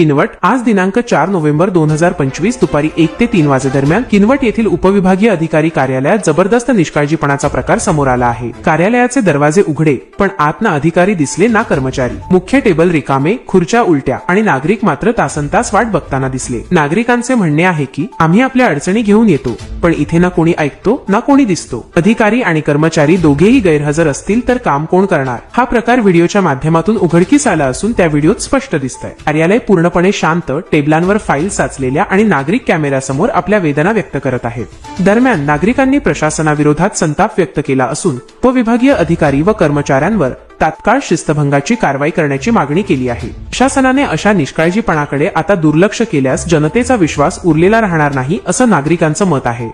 किनवट आज दिनांक चार नोव्हेंबर दोन हजार पंचवीस दुपारी एक ते तीन वाजेदरम्यान किनवट येथील उपविभागीय अधिकारी कार्यालयात जबरदस्त निष्काळजीपणाचा प्रकार समोर आला आहे. कार्यालयाचे दरवाजे उघडे पण आत ना अधिकारी दिसले ना कर्मचारी. मुख्य टेबल रिकामे खुर्च्या उलट्या आणि नागरिक मात्र तासनतास वाट बघताना दिसले. नागरिकांचे म्हणणे आहे की आम्ही आपल्या अडचणी घेऊन येतो पण इथे ना कोणी ऐकतो ना कोणी दिसतो. अधिकारी आणि कर्मचारी दोघेही गैरहजर असतील तर काम कोण करणार? हा प्रकार व्हिडिओच्या माध्यमातून उघडकीस आला असून त्या व्हिडिओत स्पष्ट दिसतंय. कार्यालय पूर्ण पूर्णपणे शांत टेबलांवर फाईल साचलेल्या आणि नागरिक कॅमेऱ्यासमोर आपल्या वेदना व्यक्त करत आहेत. दरम्यान नागरिकांनी प्रशासनाविरोधात संताप व्यक्त केला असून उपविभागीय अधिकारी व कर्मचाऱ्यांवर तात्काळ शिस्तभंगाची कारवाई करण्याची मागणी केली आहे. प्रशासनाने अशा निष्काळजीपणाकडे आता दुर्लक्ष केल्यास जनतेचा विश्वास उरलेला राहणार नाही असं नागरिकांचं मत आहे.